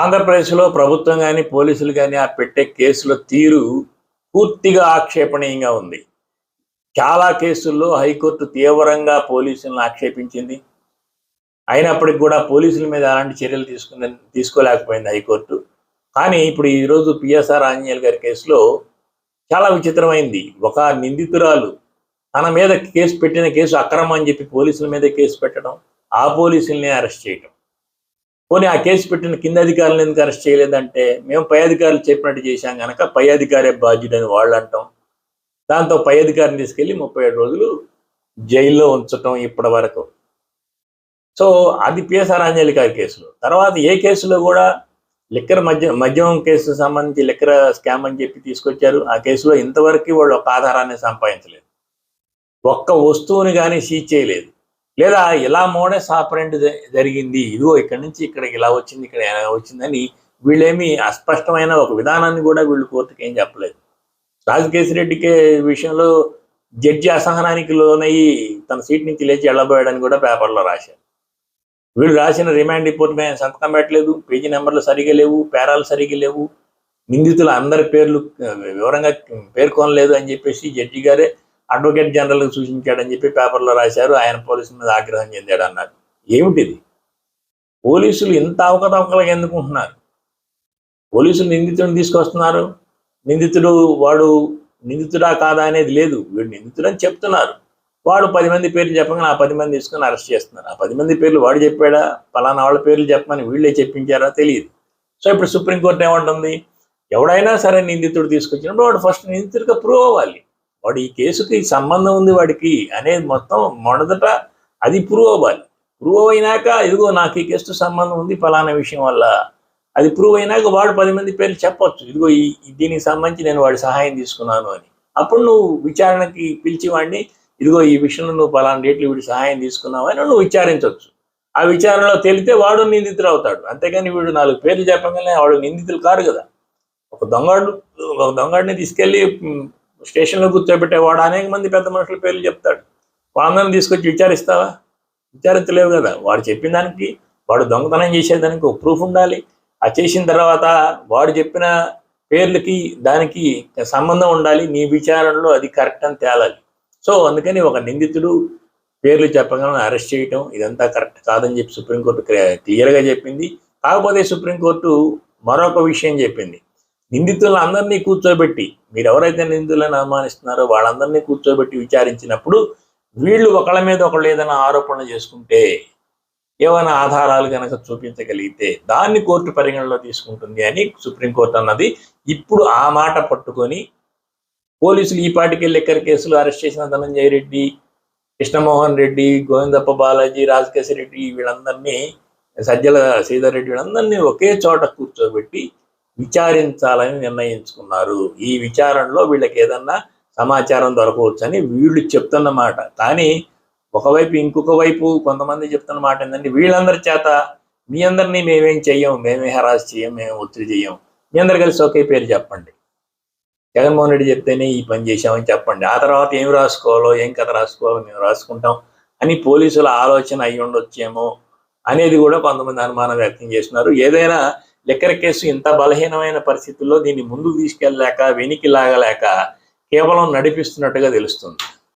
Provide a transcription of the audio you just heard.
ఆంధ్రప్రదేశ్లో ప్రభుత్వం కానీ పోలీసులు కానీ ఆ పెట్టే కేసుల తీరు పూర్తిగా ఆక్షేపణీయంగా ఉంది. చాలా కేసుల్లో హైకోర్టు తీవ్రంగా పోలీసులను ఆక్షేపించింది. అయినప్పటికి కూడా పోలీసుల మీద అలాంటి చర్యలు తీసుకుంది తీసుకోలేకపోయింది హైకోర్టు. కానీ ఇప్పుడు ఈరోజు పిఎస్ఆర్ ఆంజనేయులు గారి కేసులో చాలా విచిత్రమైంది. ఒక నిందితురాలు తన మీద కేసు పెట్టిన కేసు అక్రమం అని చెప్పి పోలీసుల మీద కేసు పెట్టడం ఆ పోలీసుల్ని అరెస్ట్ చేయడం పోనీ ఆ కేసు పెట్టిన కింద అధికారులను ఎందుకు అరెస్ట్ చేయలేదంటే మేము పై అధికారులు చెప్పినట్టు చేశాం కనుక పై అధికారే బాధ్యుడని వాళ్ళు అంటాం. దాంతో పై అధికారిని తీసుకెళ్ళి ముప్పై ఏడు రోజులు జైల్లో ఉంచటం ఇప్పటి వరకు సో అది పిఎస్ఆర్ ఆంజలి గారి కేసులో. తర్వాత ఏ కేసులో కూడా లిక్కర్ మద్య మద్యం కేసు సంబంధించి లిక్కర్ స్కామ్ అని చెప్పి తీసుకొచ్చారు. ఆ కేసులో ఇంతవరకు వాళ్ళు ఒక ఆధారాన్ని సంపాదించలేదు. ఒక్క వస్తువుని కానీ సీజ్ చేయలేదు. లేదా ఇలా మోడస్ ఆపరెంట్ జరిగింది ఇదిగో ఇక్కడి నుంచి ఇక్కడ ఇలా వచ్చింది ఇక్కడ ఇలా వచ్చిందని వీళ్ళేమి అస్పష్టమైన ఒక విధానాన్ని కూడా వీళ్ళు కోర్టుకి ఏం చెప్పలేదు. రాజకేశిరెడ్డికి విషయంలో జడ్జి అసహనానికి లోనయ్యి తన సీట్ నుంచి లేచి వెళ్ళబోయాడని కూడా పేపర్లో రాశారు. వీళ్ళు రాసిన రిమాండ్ రిపోర్ట్ మీద సంతకం పెట్టలేదు పేజీ నెంబర్లు సరిగా లేవు పేరాలు సరిగా లేవు నిందితుల అందరి పేర్లు వివరంగా పేర్కొనలేదు అని చెప్పేసి జడ్జి గారే అడ్వకేట్ జనరల్ సూచించాడని చెప్పి పేపర్లో రాశారు. ఆయన పోలీసుల మీద ఆగ్రహం చెందాడు అన్నారు ఏమిటిది? పోలీసులు ఇంత అవకతవకలుగా ఎందుకుంటున్నారు? పోలీసులు నిందితుడిని తీసుకొస్తున్నారు. నిందితుడు వాడు నిందితుడా కాదా అనేది లేదు. వీడు నిందితుడు అని చెప్తున్నారు. వాడు పది మంది పేర్లు చెప్పగానే ఆ పది మంది తీసుకుని అరెస్ట్ చేస్తున్నారు. ఆ పది మంది పేర్లు వాడు చెప్పాడా? పలానా వాళ్ళ పేర్లు చెప్పమని వీళ్ళే చెప్పించారా? తెలియదు. సో ఇప్పుడు సుప్రీంకోర్టు ఏమంటుంది? ఎవడైనా సరే నిందితుడు తీసుకొచ్చినప్పుడు వాడు ఫస్ట్ నిందితుడిగా ప్రూవ్ అవ్వాలి. వాడు ఈ కేసుకి సంబంధం ఉంది వాడికి అనేది మొత్తం మొదట అది ప్రూవ్ అవ్వాలి. ప్రూవ్ అయినాక ఇదిగో నాకు ఈ కేసుతో సంబంధం ఉంది ఫలానా విషయం వల్ల. అది ప్రూవ్ అయినాక వాడు పది మంది పేర్లు చెప్పొచ్చు. ఇదిగో ఈ దీనికి సంబంధించి నేను వాడి సహాయం తీసుకున్నాను అని. అప్పుడు నువ్వు విచారణకి పిలిచి వాడిని ఇదిగో ఈ విషయంలో నువ్వు పలానా డేట్లు వీడి సహాయం తీసుకున్నావు అని నువ్వు విచారించవచ్చు ఆ విచారణలో తేలితే వాడు నిందితుడు అవుతాడు. అంతేగాని వీడు నాలుగు పేర్లు చెప్పగానే వాడు నిందితులు కారు కదా. ఒక దొంగడు ఒక దొంగడిని తీసుకెళ్ళి స్టేషన్లో కూర్చోబెట్టేవాడు అనేక మంది పెద్ద మనుషుల పేర్లు చెప్తాడు. వాళ్ళందరిని తీసుకొచ్చి విచారిస్తావా? విచారించలేవు కదా. వాడు చెప్పిన దానికి వాడు దొంగతనం చేసేదానికి ఒక ప్రూఫ్ ఉండాలి. ఆ చేసిన తర్వాత వాడు చెప్పిన పేర్లకి దానికి సంబంధం ఉండాలి. నీ విచారణలో అది కరెక్ట్ అని తేలాలి. సో అందుకని ఒక నిందితుడు పేర్లు చెప్పగానే అరెస్ట్ చేయటం ఇదంతా కరెక్ట్ కాదని చెప్పి సుప్రీంకోర్టు క్లియర్గా చెప్పింది. కాకపోతే సుప్రీంకోర్టు మరొక విషయం చెప్పింది. నిందితులను అందరినీ కూర్చోబెట్టి మీరు ఎవరైతే నిందితులను అనుమానిస్తున్నారో వాళ్ళందరినీ కూర్చోబెట్టి విచారించినప్పుడు వీళ్ళు ఒకళ్ళ మీద ఒకళ్ళు ఏదైనా ఆరోపణ చేసుకుంటే ఏమైనా ఆధారాలు కనుక చూపించగలిగితే దాన్ని కోర్టు పరిగణలో తీసుకుంటుంది అని సుప్రీంకోర్టు అన్నది. ఇప్పుడు ఆ మాట పట్టుకొని పోలీసులు ఈ పాటికి లెక్కర్ కేసులు అరెస్ట్ చేసిన ధనంజయ రెడ్డి కృష్ణమోహన్ రెడ్డి గోవిందప్ప బాలాజీ రాజకేశ్వర రెడ్డి వీళ్ళందరినీ సజ్జల శ్రీధర్ రెడ్డి వీళ్ళందరినీ ఒకే చోట కూర్చోబెట్టి విచారించాలని నిర్ణయించుకున్నారు. ఈ విచారణలో వీళ్ళకి ఏదన్నా సమాచారం దొరకవచ్చని వీళ్ళు చెప్తున్నమాట కానీ ఒకవైపు ఇంకొక వైపు కొంతమంది చెప్తున్న మాట ఏంటంటే వీళ్ళందరి చేత మీ అందరినీ మేమేం చెయ్యం మేమే హరాస్ చేయం మేము ఒత్తిడి చెయ్యం. మీ అందరు కలిసి ఒకే పేరు చెప్పండి. జగన్మోహన్ రెడ్డి చెప్తేనే ఈ పని చేశామని చెప్పండి. ఆ తర్వాత ఏం రాసుకోవాలో ఏం కథ రాసుకోవాలో మేము రాసుకుంటాం అని పోలీసుల ఆలోచన అయి ఉండొచ్చేమో అనేది కూడా కొంతమంది అనుమానం వ్యక్తం చేస్తున్నారు. ఏదైనా లిక్కర్ కేసు ఇంత బలహీనమైన పరిస్థితుల్లో దీన్ని ముందుకు తీసుకెళ్ళలేక వెనికి లాగలేక కేవలం నడిపిస్తున్నట్టుగా తెలుస్తుంది.